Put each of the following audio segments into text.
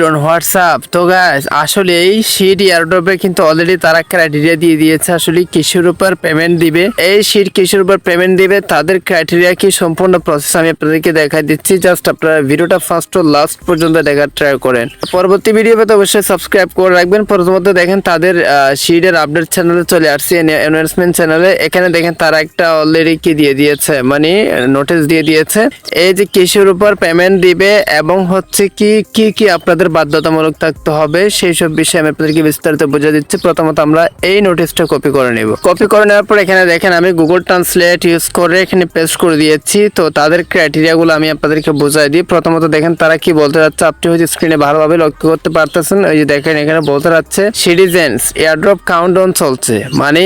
ডন WhatsApp তো guys আসলে এই শিট এয়ারড্রপে কিন্তু অলরেডি তারা ক্রাইটেরিয়া দিয়ে দিয়েছে আসলে কিসের উপর পেমেন্ট দিবে। এই শিট কিসের উপর পেমেন্ট দিবে, তাদের ক্রাইটেরিয়া কি সম্পূর্ণ প্রসেস আমি আপনাদেরকে দেখা দিচ্ছি। জাস্ট আপনারা ভিডিওটা ফার্স্ট টু লাস্ট পর্যন্ত দেখার ট্রাই করেন। পরবর্তী ভিডিও পেতে অবশ্যই সাবস্ক্রাইব করে রাখবেন। প্রথমত দেখেন তাদের শিটের আপডেট চ্যানেলে চলে আসছে অ্যানাউন্সমেন্ট চ্যানেলে এখানে দেখেন তারা একটা অলরেডি কি দিয়ে দিয়েছে মানে নোটিশ দিয়ে দিয়েছে। এই যে কিসের উপর পেমেন্ট দিবে এবং হচ্ছে কি কি কি আপনাদের বাধ্যতামূলক থাকতে হবে, সেই সব বিষয়ে আমি আপনাদেরকে বিস্তারিত বুঝে দিচ্ছি। প্রথমত আমরা এই নোটিশটা কপি করে নেব। কপি করে নেওয়ার পর এখানে দেখেন আমি গুগল ট্রান্সলেট ইউজ করে এখানে পেস্ট করে দিয়েছি। তো তাদের ক্রাইটেরিয়াগুলো আমি আপনাদেরকে বোঝাই দিই। প্রথমত দেখেন তারা কি বলতে যাচ্ছে, আপনি হয়তো স্ক্রিনে ভালোভাবে লক্ষ্য করতে পারতেছেন। ওই যে দেখেন এখানে বলতে যাচ্ছে সিটিজেন্স এয়ারড্রপ কাউন্টডাউন চলছে। মানে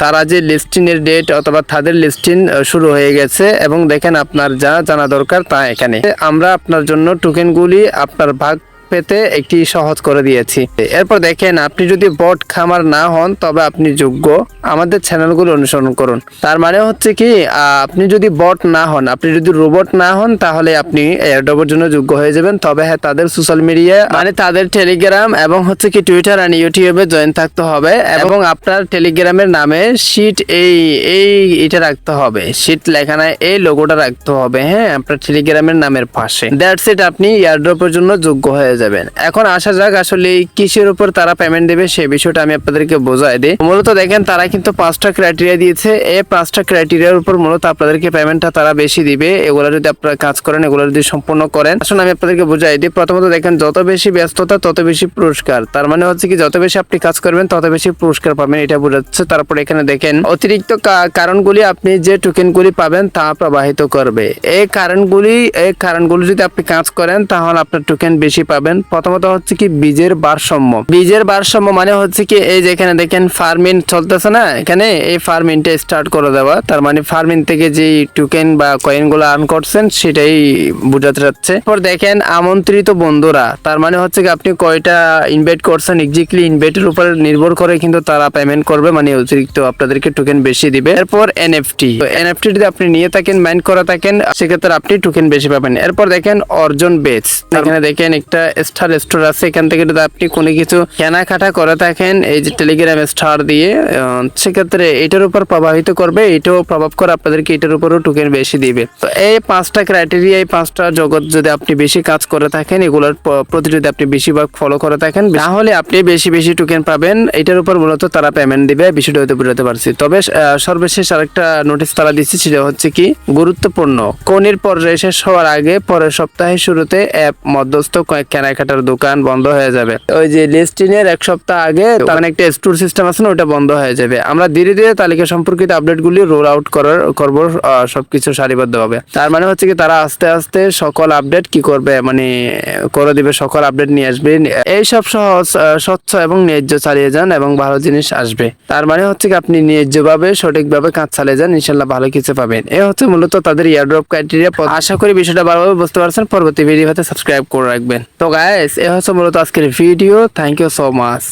তারা যে লিস্টিং এর ডেট অথবা তাদের লিস্টিং শুরু হয়ে গেছে এবং দেখেন আপনার যা জানা দরকার তা এখানে। আমরা আপনার জন্য টোকেনগুলি আপনার ভাগ পেতে একটি সহজ করে দিয়েছি। এরপর দেখেন, আপনি যদি বট খামার না হন, তবে আপনি যোগ্য। আমাদের চ্যানেলগুলো অনুসরণ করুন। তার মানে হচ্ছে কি আপনি যদি বট না হন, আপনি যদি রোবট না হন, তাহলে আপনি এয়ারড্রপের জন্য যোগ্য হয়ে যাবেন। তবে হ্যাঁ তাদের সোশ্যাল মিডিয়া মানে তাদের টেলিগ্রাম এবং হচ্ছে কি, টুইটার আর ইউটিউবে জয়েন থাকতে হবে এবং আপনার টেলিগ্রামের নামে শিট এই এই এটা রাখতে হবে। শিট লেখা নাই, এই লোগোটা রাখতে হবে হ্যাঁ আপনার টেলিগ্রামের নামের পাশে। দ্যাটস ইট আপনি এয়ারড্রপের জন্য যোগ্য হয়ে যাবেন। এখন আসা যাক আসলে কিসের উপর তারা পেমেন্ট দেবে সেই বিষয়টা আমি আপনাদেরকে বোঝাই দিই। মূলত দেখেন, তারা কিন্তু পাঁচটা ক্রাইটেরিয়া দিয়েছে। এই পাঁচটা ক্রাইটেরিয়ার উপর মূলত আপনাদেরকে পেমেন্টটা তারা বেশি দিবে। এগুলো যদি আপনারা কাজ করেন, এগুলো যদি সম্পূর্ণ করেন। আসলে আমি আপনাদেরকে বোঝাই দিই। প্রথমত দেখেন, যত বেশি ব্যস্ততা, তত বেশি পুরস্কার। তার মানে হচ্ছে কি, যত বেশি আপনি কাজ করবেন, তত বেশি পুরস্কার পাবেন। এটা বোঝাচ্ছে তারপর এখানে দেখেন, অতিরিক্ত কারণগুলি আপনি যে টোকেনগুলি পাবেন, তা প্রবাহিত করবে। এই কারণগুলি এই কারণগুলি যদি আপনি কাজ করেন, তাহলে আপনার টোকেন বেশি পাবেন। প্রথমত হচ্ছে কি বীজের ভারসাম্য। বীজের ভারসাম্য মানে হচ্ছে কি এই যেখানে দেখেন ফার্মিং চলতেছে না? এখানে এই ফার্মিংটা স্টার্ট করে দেওয়া। তার মানে ফার্মিং থেকে যে টোকেন বা কয়েনগুলো আর্ন করছেন, সেটাই বোঝাতে যাচ্ছে। পর দেখেন আমন্ত্রিত বন্ধুরা। তার মানে হচ্ছে কি আপনি কয়টা ইনভাইট করছেন এক্স্যাক্টলি ইনভাইটের উপর নির্ভর করে কিন্তু তারা পেমেন্ট করবে মানে অতিরিক্ত আপনাদেরকে টোকেন বেশি দিবে। এরপর এনএফটি এনএফটি যদি আপনি নিয়ে থাকেন মাইন্ড করা থাকেন, সেক্ষেত্রে আপনি টোকেন বেশি পাবেন। এরপর দেখেন অর্জন বেচ এখানে দেখেন একটা স্টার স্টোর আছে, এখান থেকে যদি আপনি কোনো কিছু কেনাকাটা করে থাকেন, এই যে টেলিগ্রাম স্টার দিয়ে সেক্ষেত্রে এটার উপর প্রভাবিত করবে, এটাও প্রভাব করে আপনাদেরকে এটার উপরও টোকেন বেশি দিবে। তো এই পাঁচটা ক্রাইটেরিয়া এই পাঁচটা জগৎ যদি আপনি বেশি কাজ করে থাকেন, এগুলোর প্রতি যদি আপনি বেশিরভাগ ফলো করে থাকেন তাহলে আপনি বেশি বেশি টোকেন পাবেন। এটার উপর মূলত তারা পেমেন্ট দিবে, বিষয়টা হয়তো বুঝতে পারছি। তবে সর্বশেষ আরেকটা নোটিশ তারা দিচ্ছে, সেটা হচ্ছে কি, গুরুত্বপূর্ণ। কোনির পর্যায়ে শেষ হওয়ার আগে, পরের সপ্তাহের শুরুতে অ্যাপ মধ্যস্থ কয়েক কেনাকাটার দোকান বন্ধ হয়ে যাবে। ওই যে লিস্টিং এর এক সপ্তাহ আগে তখন একটা স্টোর সিস্টেম আছে না ওটা বন্ধ হয়ে যাবে। আমরা ধীরে ধীরে তালিকা সম্পর্কিত আপডেটগুলি রোল আউট করার, করব সবকিছু সারিবদ্ধভাবে। তার মানে হচ্ছে কি, তারা আস্তে আস্তে সকল আপডেট কি করবে মানে করে দিবে, সকল আপডেট নিয়ে আসবে। এই সব সহজ স্বচ্ছ এবং ন্যায্য চালিয়ে যান এবং ভালো জিনিস আসবে। তার মানে হচ্ছে কি, আপনি ন্যায্যভাবে, সঠিকভাবে কাজ চালিয়ে যান ইনশাল্লাহ ভালো কিছু পাবেন। এ হচ্ছে মূলত তাদের ইয়ারড্রপ ক্রাইটেরিয়া আশা করি বিষয়টা ভালোভাবে বুঝতে পারছেন। পরবর্তী ভিডিওতে সাবস্ক্রাইব করে রাখবেন। তো গাইস এ হচ্ছে মূলত আজকের video thank you so much